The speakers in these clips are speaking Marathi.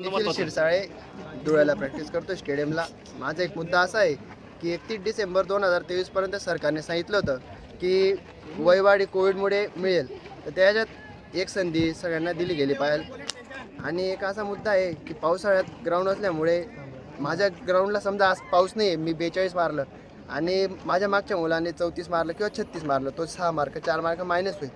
निखिल शिरसाळे धुळ्याला प्रॅक्टिस करतो स्टेडियमला माझा एक मुद्दा असा आहे की एकतीस डिसेंबर दोन हजार तेवीसपर्यंत सरकारने सांगितलं होतं की वयवाढी कोविडमुळे मिळेल. तर त्याच्यात एक संधी सगळ्यांना दिली गेली पाहिजे. आणि एक असा मुद्दा आहे की पावसाळ्यात ग्राउंड असल्यामुळे माझ्या ग्राउंडला समजा आज पाऊस नाही आहे मी बेचाळीस मारलं. आणि माझ्या मागच्या मुलाने चौतीस मारलं किंवा छत्तीस मारलं तो सहा मार्क चार मार्क मायनस होईल.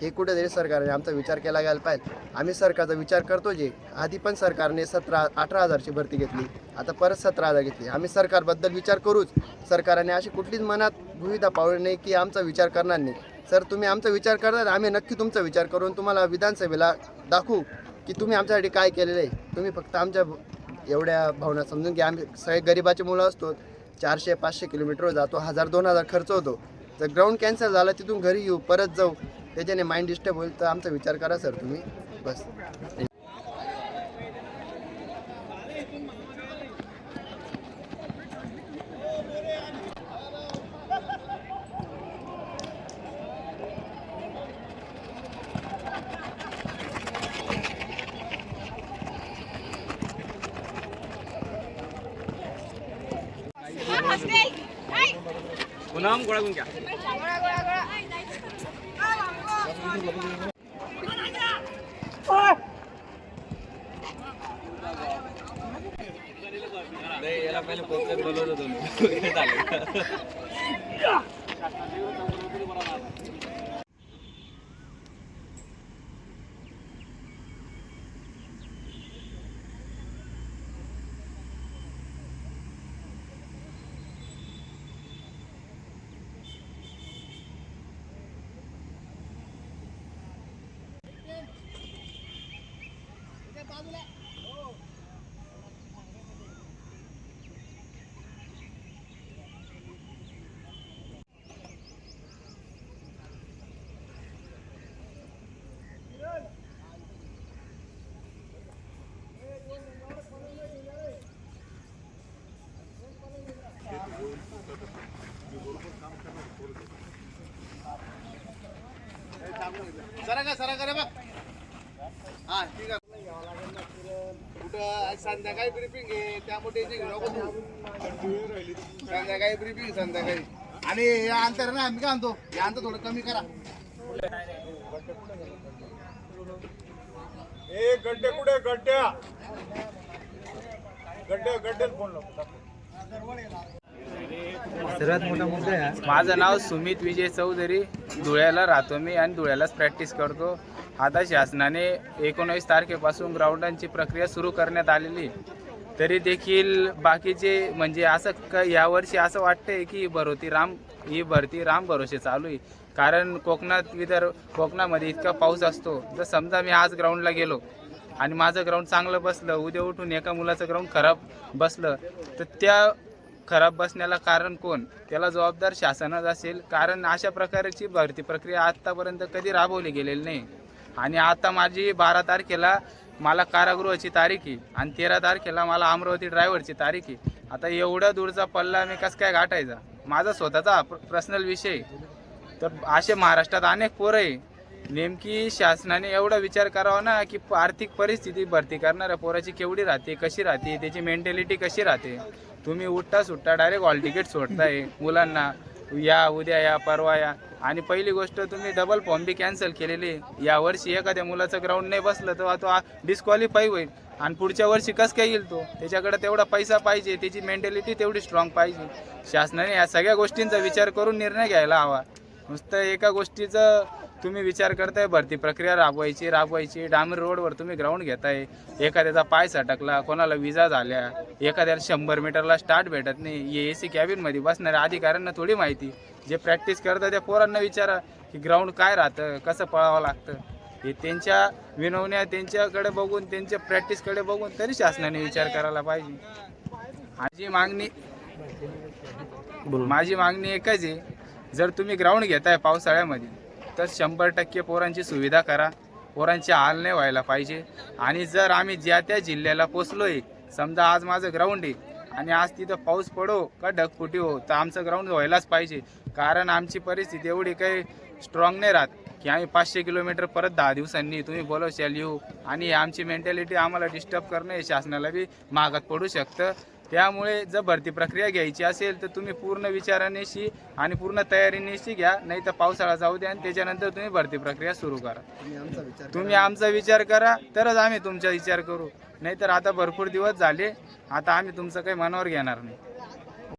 हे कुठेतरी सरकारने आमचा विचार केला गेला पाहिजे. आम्ही सरकारचा विचार करतो जे आधी पण सरकारने सतरा अठरा हजारची भरती घेतली. आता परत सतरा हजार घेतली. आम्ही सरकारबद्दल विचार करूच. सरकारने अशी कुठलीच मनात भूमिका पावली नाही की आमचा विचार करणार नाही. सर तुम्ही आमचा विचार करणार आम्ही नक्की तुमचा विचार करून तुम्हाला विधानसभेला दाखवू की तुम्ही आमच्यासाठी काय केलेलं आहे. तुम्ही फक्त आमच्या एवढ्या भावना समजून घ्या. आम्ही सगळे गरिबाचे मुलं असतो. चारशे पाचशे किलोमीटर जातो. हजार दोन हजार खर्च होतो. जर ग्राउंड कॅन्सल झाला तिथून घरी येऊ परत जाऊ. त्याच्याने माइंड डिस्टर्ब होईल तर आमचा विचार करा सर तुम्ही. बस. पुन्हा गोळा करून नाही याला पहिले पोस्टर बोलवत होतो मी. चालेल. सरा का सरा करा बघ हा ठीक आहे कुठं आज संध्याकाळी ब्रिफिंग आहे. त्यामुळे टेन्शन घेऊ नको तू. संध्याकाळी ब्रिफिंग संध्याकाळी. आणि हे अंतर ना मी काय म्हणतो हे अंतर थोडं कमी करा. ए गड्डे कुठे गड्ड्या गड्डे? गड्ड्यात फोन लाव माझं नाव सुमित विजय चौधरी. धुळ्याला राहतो मी आणि धुळ्यालाच प्रॅक्टिस करतो. आता शासनाने एकोणावीस तारखेपासून ग्राउंडांची प्रक्रिया सुरू करण्यात आलेली तरी देखील बाकीचे म्हणजे असं क यावर्षी असं वाटतंय की ही भरती राम ही भरती राम भरोसे चालू आहे. कारण कोकणात विदर्भ कोकणामध्ये इतका पाऊस असतो. जर समजा मी आज ग्राउंडला गेलो आणि माझं ग्राउंड चांगलं बसलं उद्या उठून एका मुलाचं ग्राउंड खराब बसलं तर त्या खराब बसण्याला कारण कोण? त्याला जबाबदार शासनच असेल. कारण अशा प्रकारची भरती प्रक्रिया आत्तापर्यंत कधी राबवली गेलेली नाही. आणि आता माझी बारा तारखेला मला कारागृहाची तारीख आहे. आणि तेरा तारखेला मला अमरावती ड्रायव्हरची तारीख आहे. आता एवढा दूरचा पल्ला मी कसं काय गाठायचा? माझा स्वतःचा पर्सनल विषय तर असे महाराष्ट्रात अनेक पोरं आहे. नेमकी शासनाने एवढा विचार करावा ना की आर्थिक परिस्थिती भरती करणाऱ्या पोराची केवढी राहते कशी राहते त्याची मेंटॅलिटी कशी राहते? तुम्ही उठता सुट्टा डायरेक्ट हॉल तिकीट सोडताय मुलांना. या उद्या या परवा या. आणि पहिली गोष्ट तुम्ही डबल फॉर्म बी कॅन्सल केलेली. या वर्षी एखाद्या मुलाचं ग्राउंड नाही बसलं तर तो डिस्क्वालिफाय होईल. आणि पुढच्या वर्षी कसं काय येईल तो? त्याच्याकडे तेवढा पैसा पाहिजे त्याची मेंटॅलिटी तेवढी स्ट्रॉंग पाहिजे. शासनाने या सगळ्या गोष्टींचा विचार करून निर्णय घ्यायला हवा. नुसतं एका गोष्टीचं तुम्ही विचार करताय भरती प्रक्रिया राबवायची राबवायची. डांबर रोडवर तुम्ही ग्राउंड घेताय. एखाद्याचा पाय सटकला कोणाला विजा झाल्या एखाद्याला शंभर मीटरला स्टार्ट भेटत नाही. ए सी कॅबिनमध्ये बसणाऱ्या अधिकाऱ्यांना थोडी माहिती. जे प्रॅक्टिस करतात त्या पोरांना विचारा की ग्राउंड काय राहतं कसं पळावं लागतं. हे त्यांच्या विनवण्या त्यांच्याकडे बघून त्यांच्या प्रॅक्टिसकडे बघून तरी शासनाने विचार करायला पाहिजे. माझी मागणी माझी मागणी एकच आहे. जर तुम्ही ग्राउंड घेताय पावसाळ्यामध्ये तर शंभर टक्के पोरांची सुविधा करा. पोरांची हाल नाही व्हायला पाहिजे. आणि जर आम्ही ज्या त्या जिल्ह्याला पोचलोय समजा आज माझं ग्राउंड आहे आणि आज तिथं पाऊस पडो का ढगफुटी हो तर आमचं ग्राउंड व्हायलाच पाहिजे. कारण आमची परिस्थिती एवढी काही स्ट्रॉंग नाही राहत की आम्ही पाचशे किलोमीटर परत दहा दिवसांनी तुम्ही बोलवशाल येऊ. आणि आमची मेंटॅलिटी आम्हाला डिस्टर्ब करणं हे शासनाला बी मागात पडू शकतं. त्यामुळे जर भरती प्रक्रिया घ्यायची असेल तर तुम्ही पूर्ण विचारानेशी आणि पूर्ण तयारीनेशी घ्या नाही तर पावसाळा जाऊ द्या आणि त्याच्यानंतर तुम्ही भरती प्रक्रिया सुरू करा. तुम्ही आमचा विचार तुम्ही आमचा विचार करा तरच आम्ही तुमचा विचार करू. नाहीतर आता भरपूर दिवस झाले आता आम्ही तुमचं काही मनावर घेणार नाही.